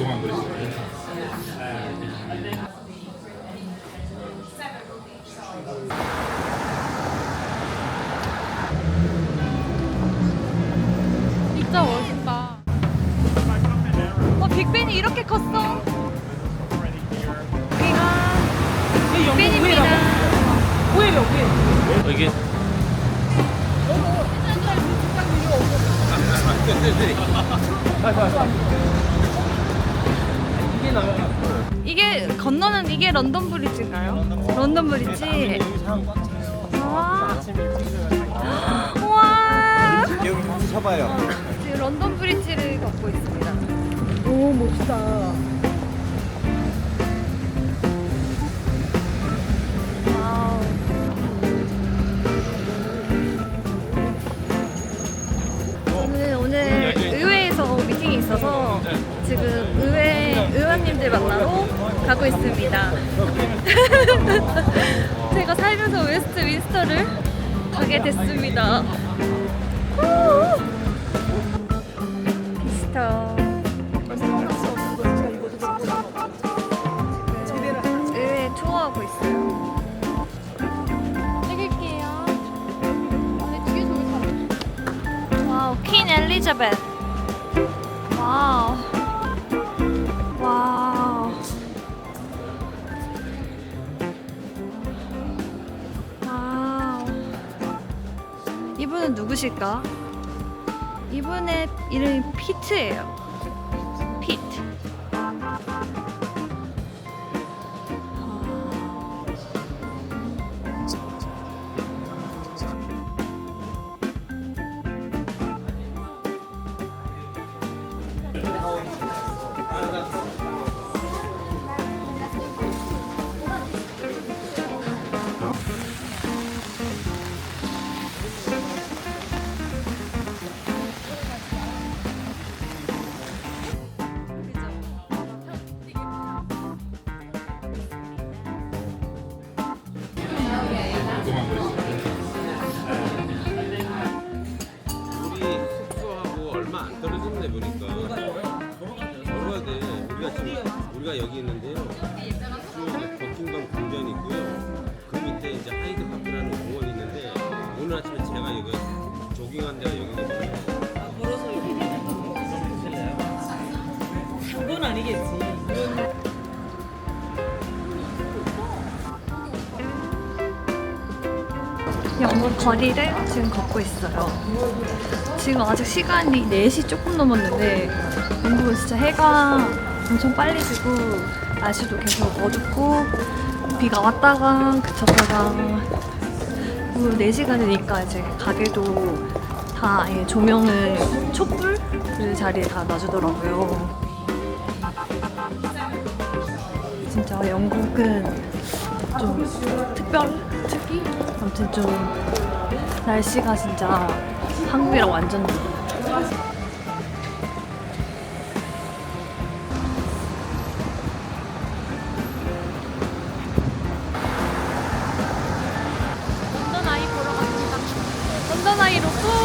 그만 그랬어. 진짜 멋있다. 어, 빅벤이 이렇게 컸어. 여기가 빅벤입니다. 이게 이게 건너는 이게 런던 브리지인가요? 런던 브리지. 와. 와. 여기 가서 서봐요. 지금 런던 브리지를 걷고 있습니다. 오 멋있다. 와우. 저는 오늘 의회에서 미팅이 있어서 지금 의원님들 만나러 가고 있습니다. 제가 살면서 웨스트 윈스터를 가게 됐습니다. 비스터. 저기 와우, 퀸 엘리자벳. 와우. 이분은 누구실까? 이분의 이름이 피트예요. 피트. 우리 숙소하고 얼마 안 떨어졌네 보니까. 걸어야 돼? 우리가 지금 우리가 여기 있는데요. 쭉 버킹엄 궁전이 있고요. 그 밑에 이제 하이드 파크라는 공원이 있는데 오늘 아침에 제가 여기 조깅한 데가 여기거든요. 그건 아니겠지. 영국 거리를 지금 걷고 있어요. 지금 아직 시간이 4시 조금 넘었는데 영국은 진짜 해가 엄청 빨리 지고 날씨도 계속 어둡고 비가 왔다가 그쳤다가 그리고 4시가 되니까 이제 가게도 다 아예 조명을 촛불 그 자리에 다 놔주더라고요. 진짜 영국은 좀 특별 특기? 아무튼 좀 날씨가 진짜 한국이랑 완전 런던 아이 보러 갑니다. 런던 아이 로고